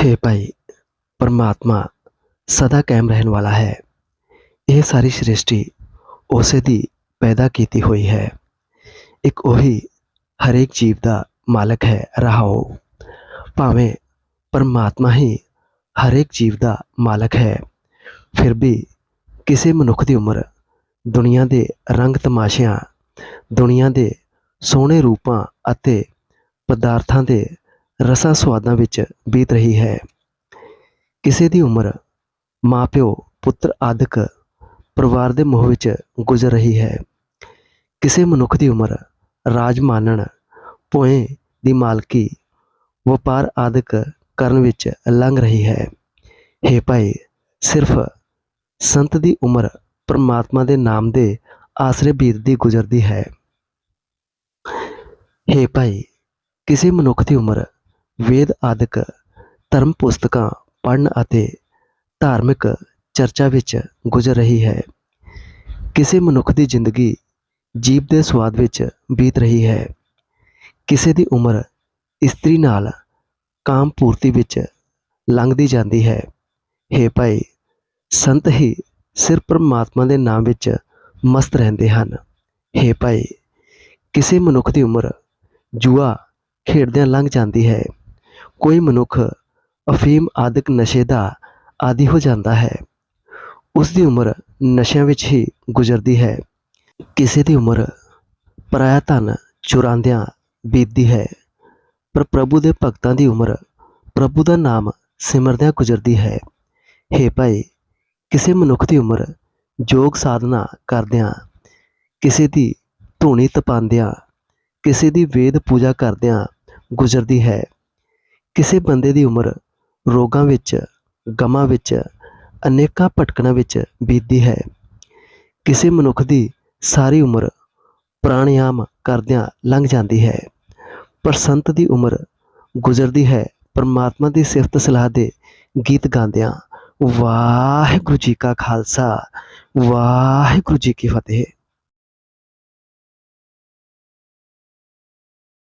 हे ਭਾਈ ਪਰਮਾਤਮਾ ਸਦਾ ਕਾਇਮ ਰਹਿਣ ਵਾਲਾ ਹੈ ਇਹ ਸਾਰੀ ਸ੍ਰਿਸ਼ਟੀ ਉਸੇ ਦੀ ਪੈਦਾ ਕੀਤੀ ਹੋਈ ਹੈ ਇੱਕ ਉਹੀ ਹਰੇਕ ਜੀਵ ਦਾ ਮਾਲਕ ਹੈ ਰਹਾਓ ਭਾਵੇਂ ਪਰਮਾਤਮਾ ਹੀ ਹਰੇਕ ਜੀਵ ਦਾ ਮਾਲਕ ਹੈ ਫਿਰ ਵੀ ਕਿਸੇ ਮਨੁੱਖ ਦੀ ਉਮਰ ਦੁਨੀਆ ਦੇ ਰੰਗ ਤਮਾਸ਼ਿਆਂ ਦੁਨੀਆ ਦੇ ਸੋਹਣੇ ਰੂਪਾਂ ਅਤੇ ਪਦਾਰਥਾਂ ਦੇ ਰਸਾਂ ਸੁਆਦਾਂ ਵਿੱਚ ਬੀਤ ਰਹੀ ਹੈ। ਕਿਸੇ ਦੀ ਉਮਰ ਮਾਪਿਓ ਪੁੱਤਰ ਆਦਿਕ ਪਰਿਵਾਰ ਦੇ ਮੋਹ ਵਿੱਚ ਗੁਜ਼ਰ ਰਹੀ ਹੈ। ਕਿਸੇ ਮਨੁੱਖ ਦੀ ਉਮਰ ਰਾਜ ਮਾਨਣ, ਭੋਏ ਦੀ ਮਾਲਕੀ, ਵਪਾਰ ਆਦਿਕ ਕਰਨ ਵਿੱਚ ਲੰਘ ਰਹੀ ਹੈ। हे ਭਾਈ, ਸਿਰਫ ਸੰਤ ਦੀ ਉਮਰ ਪਰਮਾਤਮਾ ਦੇ ਨਾਮ ਦੇ ਆਸਰੇ ਬੀਤਦੀ ਗੁਜ਼ਰਦੀ ਹੈ। हे ਭਾਈ, ਕਿਸੇ ਮਨੁੱਖ ਦੀ ਉਮਰ ਵੇਦ ਆਦਿਕ ਧਰਮ ਪੁਸਤਕਾਂ ਪੜ੍ਹਨ ਅਤੇ ਧਾਰਮਿਕ ਚਰਚਾ ਵਿੱਚ ਗੁਜ਼ਰ ਰਹੀ ਹੈ। ਕਿਸੇ ਮਨੁੱਖ ਦੀ ਜ਼ਿੰਦਗੀ ਜੀਵ ਦੇ ਸਵਾਦ ਵਿੱਚ ਬੀਤ ਰਹੀ ਹੈ। ਕਿਸੇ ਦੀ ਉਮਰ ਇਸਤਰੀ ਨਾਲ ਕਾਮ ਪੂਰਤੀ ਵਿੱਚ ਲੰਘਦੀ ਜਾਂਦੀ ਹੈ। हे ਭਾਈ, ਸੰਤ ਹੀ ਸਿਰ ਪਰਮਾਤਮਾ ਦੇ ਨਾਮ ਵਿੱਚ ਮਸਤ ਰਹਿੰਦੇ ਹਨ। हे ਭਾਈ, ਕਿਸੇ ਮਨੁੱਖ ਦੀ ਉਮਰ ਜੂਆ ਖੇਡਦਿਆਂ ਲੰਘ ਜਾਂਦੀ ਹੈ। ਕੋਈ ਮਨੁੱਖ ਅਫੀਮ ਆਦਿਕ ਨਸ਼ੇ ਦਾ ਆਦੀ ਹੋ ਜਾਂਦਾ ਹੈ। ਉਸ ਦੀ ਉਮਰ ਨਸ਼ਿਆਂ ਵਿੱਚ ਹੀ ਗੁਜ਼ਰਦੀ ਹੈ। ਕਿਸੇ ਦੀ ਉਮਰ ਪਰਾਇਆ ਧਨ ਚੁਰਾਉਂਦਿਆਂ ਬੀਤਦੀ ਹੈ। ਪਰ ਪ੍ਰਭੂ ਦੇ ਭਗਤਾਂ ਦੀ ਉਮਰ ਪ੍ਰਭੂ ਦਾ ਨਾਮ ਸਿਮਰਦਿਆਂ ਗੁਜ਼ਰਦੀ ਹੈ। हे ਭਾਈ, ਕਿਸੇ ਮਨੁੱਖ ਦੀ ਉਮਰ ਯੋਗ ਸਾਧਨਾ ਕਰਦਿਆਂ, ਕਿਸੇ ਦੀ ਧੂਣੀ ਤਪਾਉਂਦਿਆਂ, ਕਿਸੇ ਦੀ ਵੇਦ ਪੂਜਾ ਕਰਦਿਆਂ ਗੁਜ਼ਰਦੀ ਹੈ। ਕਿਸੇ ਬੰਦੇ ਦੀ ਉਮਰ ਰੋਗਾਂ ਵਿੱਚ, ਗਮਾਂ ਵਿੱਚ, ਅਨੇਕਾਂ ਭਟਕਣਾਂ ਵਿੱਚ ਬੀਤਦੀ ਹੈ। ਕਿਸੇ ਮਨੁੱਖ ਦੀ ਸਾਰੀ ਉਮਰ ਪ੍ਰਾਣਾਯਾਮ ਕਰਦਿਆਂ ਲੰਘ ਜਾਂਦੀ ਹੈ। ਪਰ ਸੰਤ ਦੀ ਉਮਰ ਗੁਜ਼ਰਦੀ ਹੈ। ਪਰਮਾਤਮਾ ਦੀ ਸਿਫਤ ਸਲਾਹ ਦੇ ਗੀਤ ਗਾਉਂਦਿਆਂ ਵਾਹਿਗੁਰੂ ਜੀ ਕਾ ਖਾਲਸਾ, ਵਾਹਿਗੁਰੂ ਜੀ ਕੀ ਫਤਿਹ।